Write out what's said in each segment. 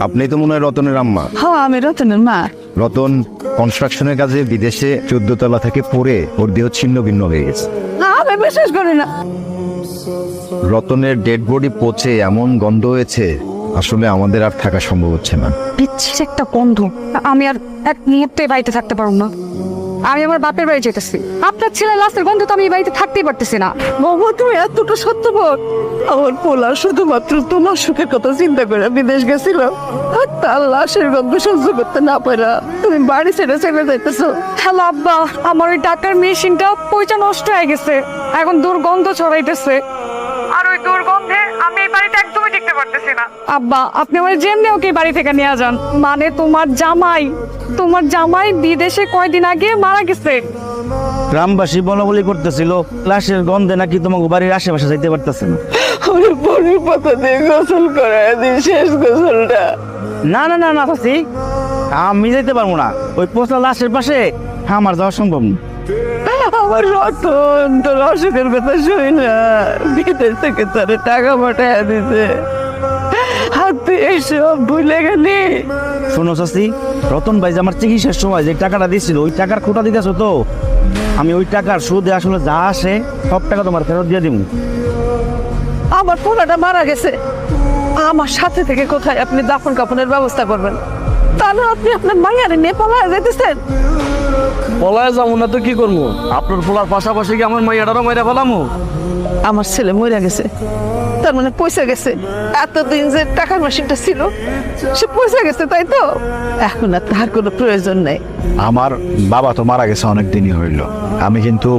আপনি তো মনে হয় রতনের আম্মা। হ্যাঁ আমি রতনের মা। রতন কনস্ট্রাকশনের কাজে বিদেশে চোদ্দ তলা থেকে পড়ে ওর দেহ ছিন্ন ভিন্ন হয়ে গেছে। না আমি বিশ্বাস করি না। রতনের ডেড বডি পচে এমন গন্ধ হয়েছে আসলে আমাদের আর থাকা সম্ভব হচ্ছে না। বিচ্ছির একটা গন্ধ। আমি আর এক মুহূর্তে বাড়িতে থাকতে পারব না। আমি আমার বাপের বাড়ি যেতেছি আপনার ছেলে লাশের গন্ধ তো আমি এই বাড়িতে থাকতেই পারতেছি না। বাবা তুমি এতটা সত্য বল আমার পোলা শুধুমাত্র তোমার সুখের কথা চিন্তা করে বিদেশ গেছিল আর তার লাশের গন্ধ সহ্য করতে না পারা। তুমি বাড়ি ছেড়ে ছেড়ে যাইতেছো। হ্যালো আব্বা আমার ওই টাকার মেশিনটা পয়সা নষ্ট হয়ে গেছে। এখন দুর্গন্ধ ছড়াইতেছে। ওই দুর্গন্ধে আমি এই বাড়িতে একদমই টিকতে পারতেছি না। আব্বা আপনি আমার যেমনি ওকে বাড়ি থেকে নিয়ে যান। মানে তোমার জামাই তোমার জামাই বিদেশে কয়দিন আগে মারা গেছে। গ্রামবাসী বলা বলি করতেছিল লাশের গন্ধে নাকি তোমাকে বাড়ির আশেপাশে যাইতে পারতেছে না। ওরে পরের পাতা দিয়ে গোসল করায় দিন শেষ গোসলটা। না না না না চাচি আমি যাইতে পারব না। ওই পোস্টা লাশের পাশে আমার যাওয়া সম্ভব না। আমার রতন তোর অসুখের কথা শুই না। বিদেশ থেকে তোর টাকা পাঠায় দিতে আর তুই এইসব ভুলে গেলি। শোনো চাচি রতন ভাই যে আমার চিকিৎসার সময় যে টাকাটা দিয়েছিল ওই টাকার খোটা দিতেছো তো? আমি ওই টাকার সুদে আসলে যা আসে সব টাকা তোমার ফেরত দিয়ে দিব আমার পোলাটা মারা গেছে। আমার সাথে থেকে কোথায় আপনি দাফন কাফনের ব্যবস্থা করবেন? তাহলে আপনি আপনার মাইয়ারে নিয়ে পালায় যেতেছেন পলায় যাব না তো কি করব? আপনার পোলার পাশাপাশি কি আমার মাইয়াটারও মাইরা ফেলামো? আমার ছেলে মরে গেছে। তার মানে পয়সা গেছে। এতদিন যে টাকার মেশিনটা ছিল সে পয়সা গেছে তাই তো? এখন আর তার কোনো প্রয়োজন নাই। আমার বাবা তো মারা গেছে অনেক দিনই হইল। আমি কিন্তু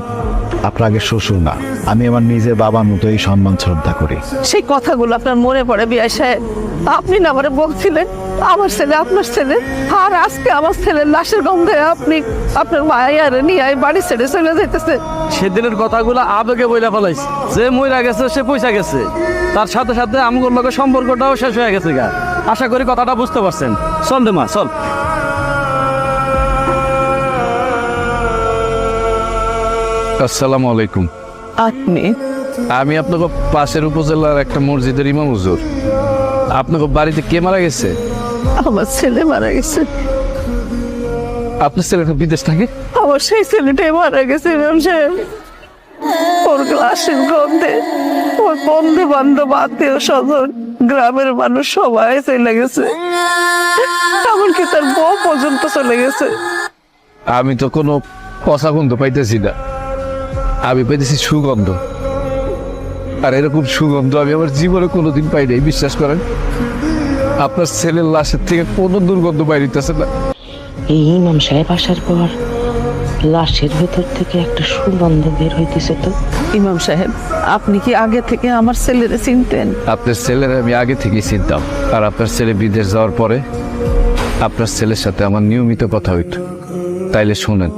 আপনার আগে শ্বশুর না। আমি আমার নিজের বাবার মতোই সম্মান শ্রদ্ধা করি। সেই কথাগুলো আপনার মনে পড়ে বিয়াই সাহেব? আপনি না আমারে বলছিলেন আমার ছেলে আপনার ছেলে আর আজকে আমার ছেলের লাশের গন্ধে আপনি আপনার মায়ের নিয়ে বাড়ি ছেড়ে চলে যেতেছে সেদিনের কথাগুলো আবেগে বইলা ফেলাইছে। যে মইরা গেছে সে পয়সা গেছে। তার সাথে সাথে আমগুর লগে সম্পর্কটাও শেষ হয়ে গেছে গা। আশা করি কথাটা বুঝতে পারছেন। চল দে মা চল। আসসালামু আলাইকুম। আপনি? আমি আপনাকে পাশের উপজেলার একটা মসজিদের ইমাম হুজুর। আপনাকে বাড়িতে কে মারা গেছে? আমার ছেলে মারা গেছে। আপনার ছেলেটা বিদেশ থাকে? আমার সেই ছেলেটাই মারা গেছে ইমাম সাহেব। ওর গ্লাসের গন্ধে ওর বন্ধু বান্ধব আত্মীয় স্বজন গ্রামের মানুষ সবাই চলে গেছে। এমনকি তার বউ পর্যন্ত চলে গেছে। আমি তো কোনো পচা গন্ধ পাইতেছি না। আমি পাইতেছি সুগন্ধ। আর এরকম সুগন্ধ আমি আমার জীবনে কোনোদিন পাই নাই বিশ্বাস করেন। আপনার ছেলের লাশের থেকে কোনো দুর্গন্ধ বাইরিতেছে না। এই ইমাম সাহেব আসার পর লাশের ভেতর থেকে একটা সুগন্ধ বের হইতেছে তো। ইমাম সাহেব আপনি কি আগে থেকে আমার ছেলেরে চিনতেন? আপনার ছেলের আমি আগে থেকেই চিনতাম। আর আপনার ছেলে বিদেশ যাওয়ার পরে আপনার ছেলের সাথে আমার নিয়মিত কথা হইতো। তাইলে শোনেন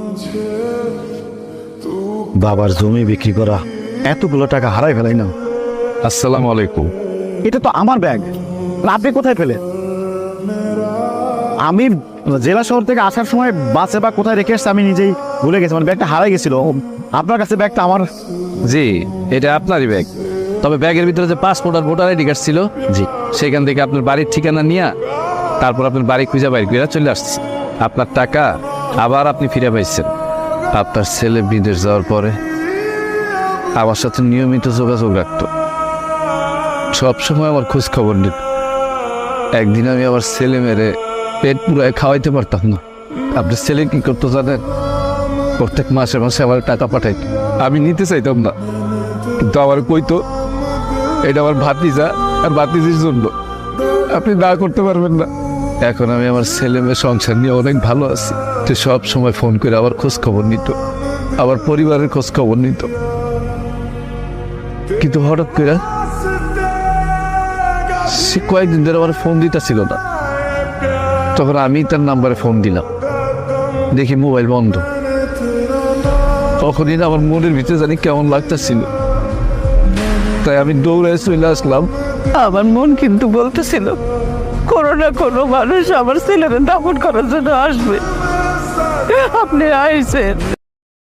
বাবার জমি বিক্রি করা। এতগুলো টাকা হারাই ফেলাই না। আসসালামু আলাইকুম। এটা তো আমার ব্যাগ। আপনি কোথায় পেলে? আমি জেলা শহর থেকে আসার সময় বাসে বা কোথায় রেখে এসছি আমি নিজেই ভুলে গেছি। মানে ব্যাগটা হারাই গেছিল। আপনার কাছে ব্যাগটা আমার। জি এটা আপনারই ব্যাগ। তবে ব্যাগের ভিতরে যে পাসপোর্ট আর ভোটার আইডি কার্ড ছিল জি। সেখান থেকে আপনার বাড়ির ঠিকানা নিয়ে তারপর আপনার বাড়ি খুঁজে বাইর করে চলে আসছে। আপনার টাকা আবার আপনি ফিরে পাইছেন। আপনার ছেলে বিদেশ যাওয়ার পরে আমার সাথে নিয়মিত যোগাযোগ রাখতো। সবসময় আমার খোঁজ খবর নিত। একদিন আমি আমার ছেলে মেরে পেট পুরায় খাওয়াইতে পারতাম না। আপনার ছেলে কি করতো জানেন? প্রত্যেক মাসে মাসে আমার টাকা পাঠাইতো। আমি নিতে চাইতাম না। কিন্তু আমার কইতো, এটা আমার ভাতিজা আর ভাতিজির জন্য। আপনি না করতে পারবেন না। এখন আমি আমার ছেলে মেয়ে সংসার নিয়ে অনেক ভালো আছি। তো সব সময় ফোন করে আবার খোঁজ খবর নিত। আবার পরিবারের খোঁজ খবর নিত। কিন্তু হঠাৎ করে সে কয়েকদিন ধরে আমার ফোন দিতেছিল না। তখন আমি তার নাম্বারে ফোন দিলাম। দেখি মোবাইল বন্ধ। তখনই না আমার মনের ভিতরে জানি কেমন লাগতেছিল। তাই আমি দৌড়ে চলে আসলাম। আমার মন কিন্তু বলতেছিল কোনো না কোনো মানুষ আমার ছেলেদের দাপন করার জন্য আসবে। আপনি আইসেন।